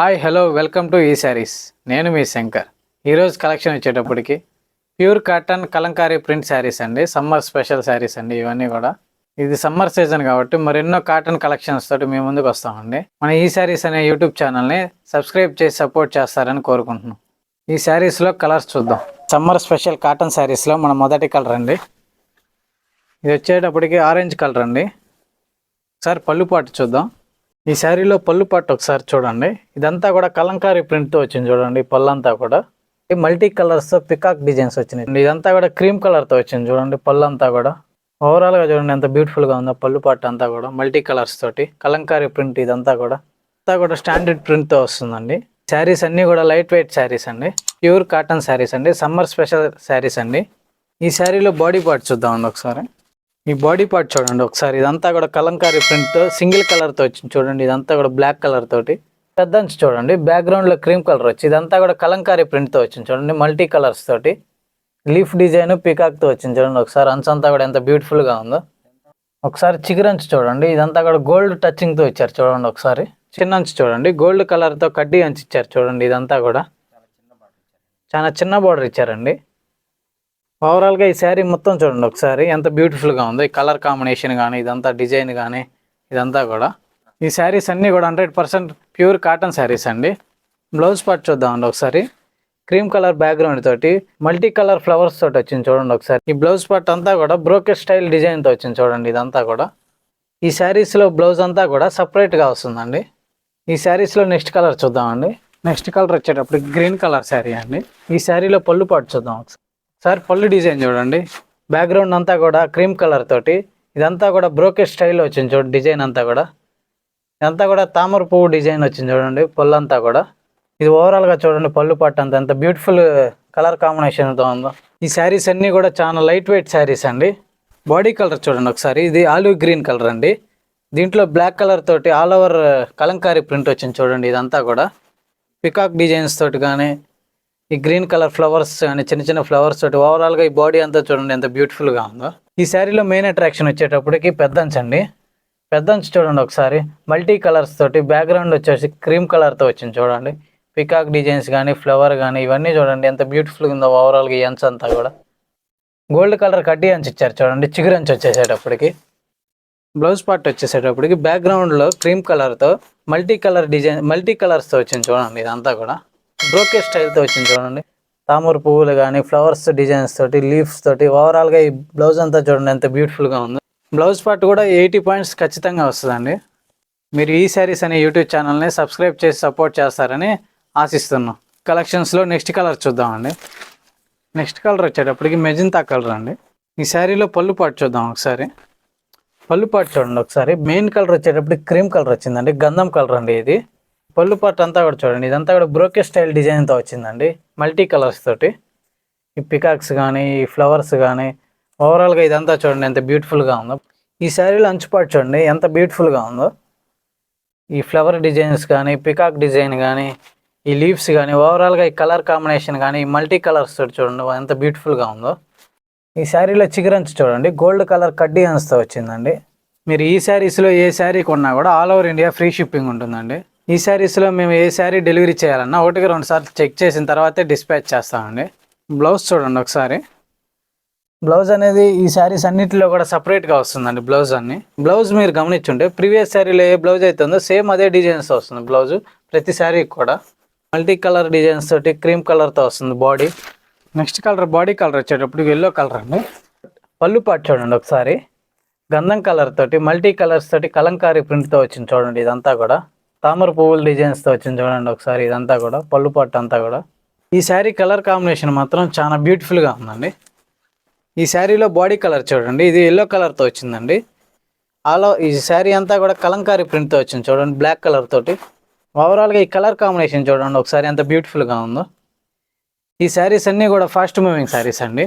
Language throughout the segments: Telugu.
హాయ్ హలో వెల్కమ్ టు ఈ శారీస్ నేను మీ శంకర్. ఈరోజు కలెక్షన్ వచ్చేటప్పటికి pure cotton kalamkari print saris అండి సమ్మర్ స్పెషల్ శారీస్ అండి ఇవన్నీ కూడా. ఇది సమ్మర్ సీజన్ కాబట్టి మరెన్నో కాటన్ కలెక్షన్స్ తోటి మేము ముందుకు వస్తామండి. మన ఈ శారీస్ అనే యూట్యూబ్ ఛానల్ని సబ్స్క్రైబ్ చేసి సపోర్ట్ చేస్తారని కోరుకుంటున్నాం. ఈ శారీస్లో కలర్స్ చూద్దాం. సమ్మర్ స్పెషల్ కాటన్ శారీస్లో మన మొదటి కలర్ అండి. ఇది వచ్చేటప్పటికి ఆరెంజ్ కలర్ అండి. సార్ పళ్ళు పాటు చూద్దాం. ఈ శారీలో పళ్ళు పట్టు ఒకసారి చూడండి. ఇదంతా కూడా కలంకారీ ప్రింట్తో వచ్చింది చూడండి పళ్ళంతా కూడా. ఈ మల్టీ కలర్స్ పికాక్ డిజైన్స్ వచ్చినాయి. ఇదంతా కూడా క్రీమ్ కలర్తో వచ్చింది చూడండి పళ్ళు అంతా కూడా ఓవరాల్గా చూడండి ఎంత బ్యూటిఫుల్గా ఉందో పళ్ళు పట్టు అంతా కూడా మల్టీ కలర్స్ తోటి. కలంకారీ ప్రింట్ ఇదంతా కూడా. అంతా కూడా స్టాండర్డ్ ప్రింట్తో వస్తుందండి. శారీస్ అన్నీ కూడా లైట్ వెయిట్ శారీస్ అండి. ప్యూర్ కాటన్ శారీస్ అండి. సమ్మర్ స్పెషల్ శారీస్ అండి. ఈ శారీలో బాడీ పార్ట్ చూద్దామండి ఒకసారి. ఈ బాడీ పార్ట్ చూడండి ఒకసారి. ఇదంతా కూడా కలంకారీ ప్రింట్ సింగిల్ కలర్తో వచ్చింది చూడండి. ఇదంతా కూడా బ్లాక్ కలర్ తోటి. పెద్ద చూడండి. బ్యాక్గ్రౌండ్లో క్రీమ్ కలర్ వచ్చి ఇదంతా కూడా కలంకారీ ప్రింట్తో వచ్చింది చూడండి. మల్టీ కలర్స్ తోటి. లీఫ్ డిజైన్ పీకాక్తో వచ్చింది చూడండి ఒకసారి. అంచు అంతా కూడా ఎంత బ్యూటిఫుల్గా ఉందో. ఒకసారి చిగురంచు చూడండి. ఇదంతా కూడా గోల్డ్ టచింగ్తో ఇచ్చారు చూడండి ఒకసారి. చిన్న అంచు చూడండి. గోల్డ్ కలర్తో కడ్డీ అంచు ఇచ్చారు చూడండి. ఇదంతా కూడా. చాలా చిన్న బార్డర్ ఇచ్చారండి. ఓవరాల్గా ఈ శారీ మొత్తం చూడండి ఒకసారి. ఎంత బ్యూటిఫుల్గా ఉందో. ఈ కలర్ కాంబినేషన్ కానీ ఇదంతా డిజైన్ కానీ ఇదంతా కూడా. ఈ శారీస్ అన్నీ కూడా hundred percent pure cotton saris అండి. బ్లౌజ్ పార్ట్ చూద్దామండి ఒకసారి. క్రీమ్ కలర్ బ్యాక్గ్రౌండ్ తోటి మల్టీ కలర్ ఫ్లవర్స్ తోటి వచ్చింది చూడండి ఒకసారి. ఈ బ్లౌజ్ పార్ట్ అంతా కూడా బ్రోకెట్ స్టైల్ డిజైన్తో వచ్చింది చూడండి ఇదంతా కూడా. ఈ శారీస్లో బ్లౌజ్ అంతా కూడా సపరేట్గా వస్తుందండి. ఈ శారీస్లో నెక్స్ట్ కలర్ చూద్దామండి. నెక్స్ట్ కలర్ వచ్చేటప్పుడు గ్రీన్ కలర్ శారీ అండి. ఈ శారీలో పళ్ళు పాటు చూద్దాం ఒకసారి. సార్ పళ్ళు డిజైన్ చూడండి. బ్యాక్గ్రౌండ్ అంతా కూడా క్రీమ్ కలర్ తోటి ఇదంతా కూడా బ్రోకెట్ స్టైల్ వచ్చింది చూడండి డిజైన్ అంతా కూడా. ఇదంతా కూడా తామర పువ్వు డిజైన్ వచ్చింది చూడండి పళ్ళు అంతా కూడా. ఇది ఓవరాల్గా చూడండి పళ్ళు పట్టు అంత ఎంత బ్యూటిఫుల్ కలర్ కాంబినేషన్తో ఉందో. ఈ శారీస్ అన్నీ కూడా చాలా లైట్ వెయిట్ శారీస్ అండి. బాడీ కలర్ చూడండి ఒకసారి ఇది ఆలివ్ గ్రీన్ కలర్ అండి. దీంట్లో బ్లాక్ కలర్ తోటి ఆల్ ఓవర్ కలంకారీ ప్రింట్ వచ్చింది చూడండి ఇదంతా కూడా. పికాక్ డిజైన్స్ తోటి కానీ ఈ గ్రీన్ కలర్ ఫ్లవర్స్ కానీ చిన్న చిన్న ఫ్లవర్స్ తోటి ఓవరాల్గా ఈ బాడీ అంతా చూడండి ఎంత బ్యూటిఫుల్గా ఉందో. ఈ శారీలో మెయిన్ అట్రాక్షన్ వచ్చేటప్పటికి పెద్ద అండి. పెద్ద చూడండి ఒకసారి. మల్టీ కలర్స్ తోటి బ్యాక్గ్రౌండ్ వచ్చేసి క్రీమ్ కలర్తో వచ్చింది చూడండి. పికాక్ డిజైన్స్ కానీ ఫ్లవర్ కానీ ఇవన్నీ చూడండి ఎంత బ్యూటిఫుల్గా ఉందో ఓవరాల్గా ఈ అంచు అంతా కూడా. గోల్డ్ కలర్ కడ్డీ అంచు ఇచ్చారు చూడండి. చిగురు అంచు వచ్చేసేటప్పటికి. బ్లౌజ్ పార్ట్ వచ్చేసేటప్పటికి బ్యాక్గ్రౌండ్లో క్రీమ్ కలర్తో మల్టీ కలర్ డిజైన్ మల్టీ కలర్స్తో వచ్చింది చూడండి ఇదంతా కూడా. బ్రోకే స్టైల్తో వచ్చింది చూడండి. తామర పువ్వులు కానీ ఫ్లవర్స్ డిజైన్స్ తోటి లీవ్స్ తోటి ఓవరాల్గా ఈ బ్లౌజ్ అంతా చూడండి ఎంత బ్యూటిఫుల్గా ఉందో. బ్లౌజ్ పార్ట్ కూడా ఎయిటీ పాయింట్స్ ఖచ్చితంగా వస్తుందండి. మీరు ఈ శారీస్ అనే యూట్యూబ్ ఛానల్ని సబ్స్క్రైబ్ చేసి సపోర్ట్ చేస్తారని ఆశిస్తున్నాం. కలెక్షన్స్లో నెక్స్ట్ కలర్ చూద్దామండి. నెక్స్ట్ కలర్ వచ్చేటప్పటికి మెజంతా కలర్ అండి. ఈ శారీలో పళ్ళు పాటు చూద్దాం ఒకసారి. పళ్ళు పాటు చూడండి ఒకసారి. మెయిన్ కలర్ వచ్చేటప్పటికి క్రీమ్ కలర్ వచ్చిందండి. గంధం కలర్ అండి ఇది. పళ్ళు పార్ట్ అంతా కూడా చూడండి. ఇదంతా కూడా బ్రోకే స్టైల్ డిజైన్తో వచ్చిందండి. మల్టీ కలర్స్ తోటి. ఈ పికాక్స్ కానీ ఈ ఫ్లవర్స్ కానీ ఓవరాల్గా ఇదంతా చూడండి ఎంత బ్యూటిఫుల్గా ఉందో. ఈ శారీలో అంచుపాటు చూడండి ఎంత బ్యూటిఫుల్గా ఉందో. ఈ ఫ్లవర్ డిజైన్స్ కానీ పికాక్ డిజైన్ కానీ ఈ లీవ్స్ కానీ ఓవరాల్గా ఈ కలర్ కాంబినేషన్ కానీ ఈ మల్టీ కలర్స్ తోటి చూడండి ఎంత బ్యూటిఫుల్గా ఉందో. ఈ శారీలో చిగురంచు చూడండి గోల్డ్ కలర్ కడ్డీ అంచుతో వచ్చిందండి. మీరు ఈ శారీస్లో ఏ శారీ కొన్నా కూడా all over India free shipping ఉంటుందండి. ఈ శారీస్లో మేము ఏ శారీ డెలివరీ చేయాలన్నా ఒకటికి రెండు సార్లు చెక్ చేసిన తర్వాతే డిస్పాచ్ చేస్తామండి. బ్లౌజ్ చూడండి ఒకసారి. బ్లౌజ్ అనేది ఈ శారీస్ అన్నిటిలో కూడా సపరేట్గా వస్తుందండి బ్లౌజ్ అన్ని. బ్లౌజ్ మీరు గమనించుంటే ప్రీవియస్ శారీలో ఏ బ్లౌజ్ అయితే ఉందో సేమ్ అదే డిజైన్స్ వస్తుంది బ్లౌజ్ ప్రతి శారీకి కూడా. మల్టీ కలర్ డిజైన్స్ తోటి క్రీమ్ కలర్తో వస్తుంది body. Next colour body colour వచ్చేటప్పుడు ఎల్లో కలర్ అండి. పళ్ళు పాటు చూడండి ఒకసారి. గంధం కలర్ తోటి మల్టీ కలర్స్ తోటి కలంకారీ ప్రింట్తో వచ్చింది చూడండి ఇదంతా కూడా. తామర పువ్వుల డిజైన్స్తో వచ్చింది చూడండి ఒకసారి ఇదంతా కూడా పళ్ళు పట్టు అంతా కూడా. ఈ శారీ కలర్ కాంబినేషన్ మాత్రం చాలా బ్యూటిఫుల్గా ఉందండి. ఈ శారీలో బాడీ కలర్ చూడండి ఇది ఎల్లో కలర్తో వచ్చిందండి. ఆలో ఈ శారీ అంతా కూడా కలంకారీ ప్రింట్తో వచ్చింది చూడండి బ్లాక్ కలర్ తోటి. ఓవరాల్గా ఈ కలర్ కాంబినేషన్ చూడండి ఒకసారి ఎంత బ్యూటిఫుల్గా ఉందో. ఈ శారీస్ అన్నీ కూడా ఫాస్ట్ మూవింగ్ శారీస్ అండి.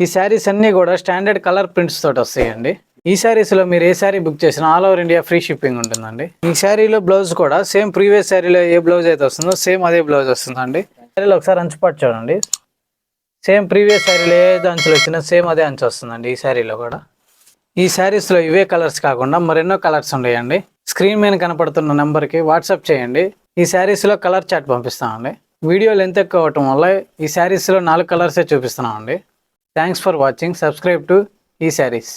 ఈ శారీస్ అన్నీ కూడా స్టాండర్డ్ కలర్ ప్రింట్స్ తోటి వస్తాయండి. ఈ శారీస్లో మీరు ఏ శారీ బుక్ చేసినా all over India free shipping ఉంటుందండి. ఈ శారీలో బ్లౌజ్ కూడా సేమ్ ప్రీవియస్ శారీలో ఏ బ్లౌజ్ అయితే వస్తుందో సేమ్ అదే బ్లౌజ్ వస్తుందండి. శారీలో ఒకసారి అంచుపాటు చూడండి. సేమ్ ప్రీవియస్ శారీలో ఏ అంచులు వచ్చినా సేమ్ అదే అంచు వస్తుందండి ఈ శారీలో కూడా. ఈ శారీస్లో ఇవే కలర్స్ కాకుండా మరెన్నో కలర్స్ ఉన్నాయండి స్క్రీన్ మీద కనపడుతున్న నెంబర్కి వాట్సాప్ చేయండి. ఈ శారీస్లో కలర్ చాట్ పంపిస్తామండి. వీడియో లెంత్ ఎక్కువ అవటం వల్ల ఈ శారీస్లో నాలుగు కలర్సే చూపిస్తున్నామండి. Thanks for watching. Subscribe to ఈ శారీస్.